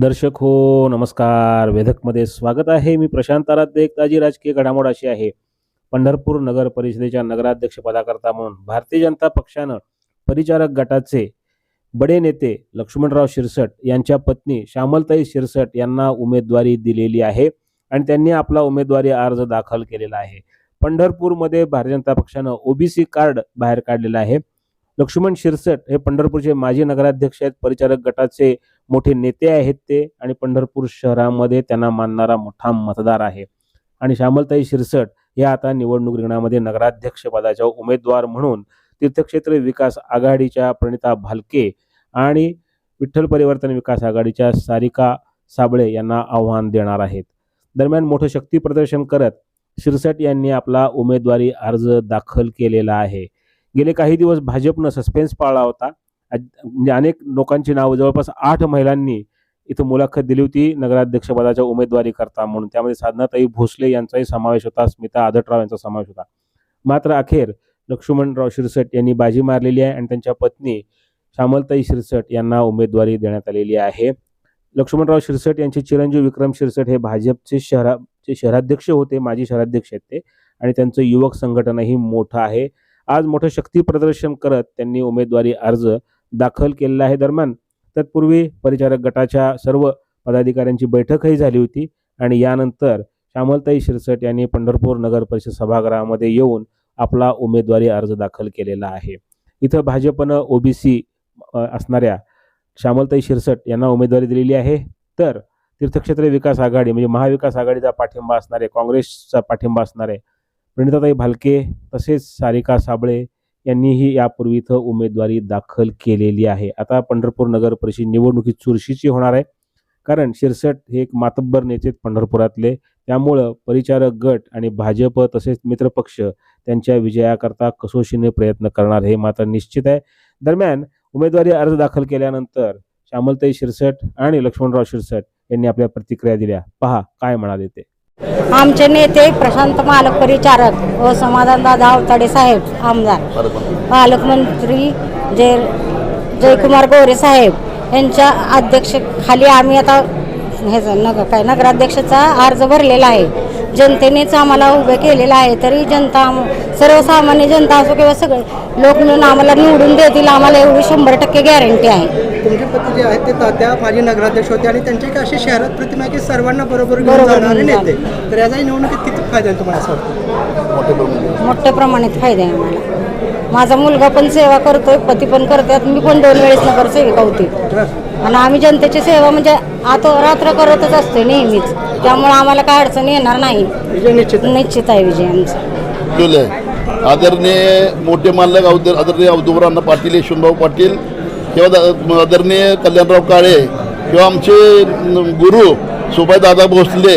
दर्शक हो नमस्कार. वेधकमध्ये स्वागत आहे. मी प्रशांत आराध्य एक ताजी राजकीय घडामोड अशी आहे. पंढरपूर नगर परिषदेच्या नगराध्यक्षपदाकरता म्हणून भारतीय जनता पक्षानं परिचारक गटाचे बडे नेते लक्ष्मणराव शिरसट यांच्या पत्नी श्यामलताई शिरसट यांना उमेदवारी दिलेली आहे आणि त्यांनी आपला उमेदवारी अर्ज दाखल केलेला आहे. पंढरपूरमध्ये भारतीय जनता पक्षानं ओबीसी कार्ड बाहेर काढलेलं आहे. लक्ष्मण शिरसट हे पंढरपूरचे माजी नगराध्यक्ष आहेत. परिचारक गटाचे मोठे नेते आहेत ते आणि पंढरपूर शहरामध्ये त्यांना मानणारा मोठा मतदार आहे. आणि श्यामलताई शिरसट हे आता निवडणूक रिंगणामध्ये नगराध्यक्ष पदाच्या उमेदवार म्हणून तीर्थक्षेत्र विकास आघाडीच्या प्रणिता भालके आणि विठ्ठल परिवर्तन विकास आघाडीच्या सारिका साबळे यांना आव्हान देणार आहेत. दरम्यान मोठं शक्ती प्रदर्शन करत शिरसट यांनी आपला उमेदवारी अर्ज दाखल केलेला आहे. गेले काही दिवस भाजपनं सस्पेन्स पाळला होता. म्हणजे अनेक लोकांची नावं जवळपास आठ महिलांनी इथं मुलाखत दिली होती. नगराध्यक्षपदाच्या उमेदवारी करता म्हणून. त्यामध्ये साधनाताई भोसले यांचाही समावेश होता. स्मिता आदटराव यांचा समावेश होता. मात्र अखेर लक्ष्मणराव शिरसट यांनी बाजी मारलेली आहे आणि त्यांच्या पत्नी श्यामलताई शिरसट यांना उमेदवारी देण्यात आलेली आहे. लक्ष्मणराव शिरसट यांचे चिरंजीव विक्रम शिरसट हे भाजपचे शहराचे शहराध्यक्ष होते. माजी शहराध्यक्ष आहेत ते. आणि त्यांचं युवक संघटनही मोठं आहे. आज मोठं शक्ती प्रदर्शन करत त्यांनी उमेदवारी अर्ज दाखल केलेला आहे दरम्यान. तत्पूर्वी परिचारक गटाच्या सर्व पदाधिकाऱ्यांची बैठकही झाली होती आणि यानंतर श्यामलताई शिरसट यांनी पंढरपूर नगर परिषद सभागृहामध्ये येऊन आपला उमेदवारी अर्ज दाखल केलेला आहे. इथं भाजपनं ओबीसी असणाऱ्या श्यामलताई शिरसट यांना उमेदवारी दिलेली आहे. तर तीर्थक्षेत्र विकास आघाडी म्हणजे महाविकास आघाडीचा पाठिंबा असणारे काँग्रेसचा पाठिंबा असणारे प्रणिताताई भालके तसेच सारिका साबळे यांनीही यापूर्वी इथं उमेदवारी दाखल केलेली आहे. आता पंढरपूर नगर परिषद निवडणुकीत चुरशीची होणार आहे. कारण शिरसट हे एक मातब्बर नेते पंढरपुरातले. त्यामुळं परिचारक गट आणि भाजप तसेच मित्रपक्ष त्यांच्या विजयाकरता कसोशीने प्रयत्न करणार हे मात्र निश्चित आहे. दरम्यान उमेदवारी अर्ज दाखल केल्यानंतर श्यामलताई शिरसट आणि लक्ष्मणराव शिरसट यांनी आपल्या प्रतिक्रिया दिल्या. पहा काय म्हणाले ते. आमचे नेते प्रशांत मालक परिचारक व समाधानदादा अवताडे साहेब आमदार. पालकमंत्री जय जयकुमार गोरे साहेब यांच्या अध्यक्षखाली आम्ही आता हे नग काय नगराध्यक्षाचा अर्ज भरलेला आहे. जनतेनेच आम्हाला उभे केलेलं आहे तरी जनता सर्वसामान्य जनता असो किंवा सगळे लोक मिळून आम्हाला निवडून देतील आम्हाला एवढी शंभर टक्के गॅरंटी आहे. तुमचे पती जे आहेत ते तात्या माजी नगराध्यक्ष होते आणि त्यांची एक अशी शहरात प्रतिमा आहे की सर्वांना बरोबर घेऊन जाणारे नेते. तर याचा निवडणुकीत किती फायदा आहे तुम्हाला असं वाटतं? मोठ्या प्रमाणात. फायदा आहे आम्हाला. माझा मुलगा पण सेवा करतोय पती पण करतात. मी पण दोन वेळेस नगर सेविका होती. आणि आम्ही जनतेची सेवा म्हणजे आता रात्र करतच असते नेहमीच. त्यामुळे आम्हाला काय अडचण येणार नाही. विजय निश्चित आहे. निश्चित आहे विजय आमचा. आदरणीय मोठे मालक आदरणीय अवधूरांना पाटील यशवंतराव पाटील किंवा आदरणीय कल्याणराव काळे किंवा आमचे गुरु दादा भोसले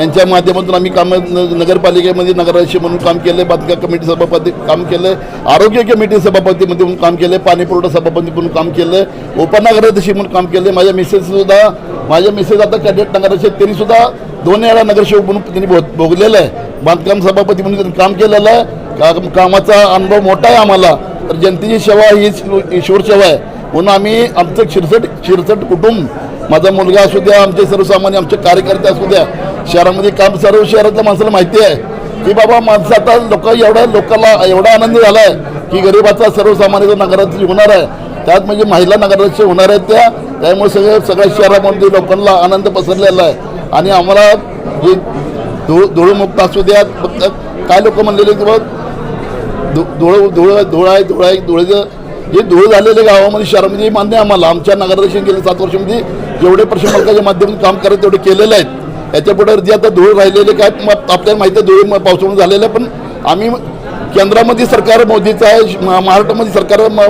यांच्या माध्यमातून आम्ही काम न- नगरपालिकेमध्ये नगराध्यक्ष म्हणून काम केलं बांधकाम कमिटी सभापती काम केलं आरोग्य कमिटी सभापती म्हणून काम केलं पाणीपुरवठा सभापती म्हणून काम केलं उपनगराध्यक्ष म्हणून काम केलं. माझ्या मिसेससुद्धा माझ्या मिसेस आता कॅडेट नगराध्यक्ष आहेत. दोन वेळा नगरसेवक म्हणून त्यांनी भोग- भोगलेलं आहे. बांधकाम सभापती म्हणून त्यांनी काम केलेलं आहे. का- कामाचा अनुभव मोठा आहे आम्हाला. तर जनतेची सेवा ही ईश्वर सेवा आहे. म्हणून आम्ही आमचं शिरसट शिरसट कुटुंब माझा मुलगा असू द्या आमचे सर्वसामान्य आमचे कार्यकर्ते असू द्या शहरामध्ये काम सर्व शहरातल्या माणसाला माहिती आहे की बाबा माणसं आता लोक एवढ्या लोकांना एवढा आनंद झाला आहे की गरिबाचा सर्वसामान्य नगराध्यक्ष होणार आहे. त्यात म्हणजे महिला नगराध्यक्ष होणार आहेत त्या त्यामुळे सगळ्या सगळ्या शहरामध्ये लोकांना आनंद पसरलेला आहे. आणि आम्हाला जे धुळ धुळमुक्त असू द्या फक्त काय लोक म्हणलेले की बघ धु- धुळ धुळ धुळ आहे धुळ आहे धुळेचं जे धुळ झालेले गावामध्ये शहरामध्ये मान्य आम्हाला. आमच्या नगराध्यक्ष गेले सात वर्षामध्ये जेवढे प्रश्नमार्गाच्या माध्यमातून काम करत तेवढे केलेले आहेत. याच्यापुढे जे आता धुळे राहिलेले काय आपल्याला माहिती आहे धुळे म- पावसामुळे झालेलं आहे पण आम्ही केंद्रामध्ये सरकार मोदीचं आहे महाराष्ट्रामध्ये सरकार म-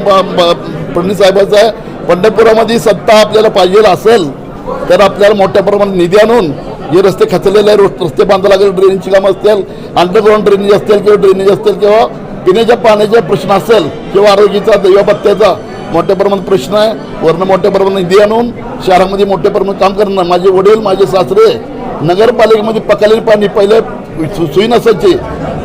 फडणवीस साहेबाचं आहे. पंढरपुरामध्ये सत्ता आपल्याला पाहिजे असेल तर आपल्याला मोठ्या प्रमाणात निधी आणून जे रस्ते खचलेले आहे रस्ते बांधायला लागेल ड्रेनेजची कामं असतील अंडरग्राऊंड ड्रेनेज असतील किंवा ड्रेनेज असतील किंवा पिण्याच्या पाण्याचा प्रश्न असेल किंवा आरोग्याचा दैवपत्याचा मोठ्या प्रमाणात प्रश्न आहे. वरनं मोठ्या प्रमाणात निधी आणून शहरामध्ये मोठ्या प्रमाणात काम करणं. माझे वडील माझे सासरे नगरपालिकेमध्ये पकालेले पाणी पहिले सुई नसायची.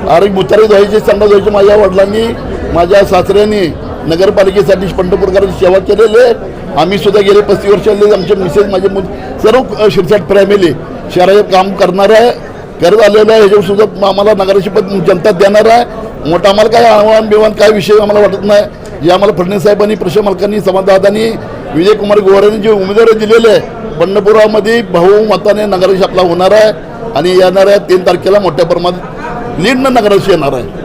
आरोग्य मुचारी धुवायचे संडा धुवायचे. माझ्या वडिलांनी माझ्या सासऱ्यांनी नगरपालिकेसाठी पंढरपूरकरांची सेवा केलेली आहे. आम्ही सुद्धा गेले पस्तीस वर्ष आमचे मिसेस माझे सर्व शिरसाट फॅमिली शहराचे काम करणार आहे. करत आलेलं आहे ह्याच्यावर सुद्धा आम्हाला नगराची पद जनता देणार आहे. मोठा आम्हाला काय आव्हान बिव्हान काय विषय आम्हाला वाटत नाही. जे आम्हाला फडणवीस साहेबांनी प्रश्न मालकांनी समाजदादांनी विजयकुमार गोवारांनी जे उमेदवार दिलेले आहे पंढरपुरामध्ये भाऊ मताने नगराध्यक्ष आपला होणार आहे. आणि येणाऱ्या तीन तारखेला मोठ्या प्रमाणात लीडनं नगराशी येणार आहे.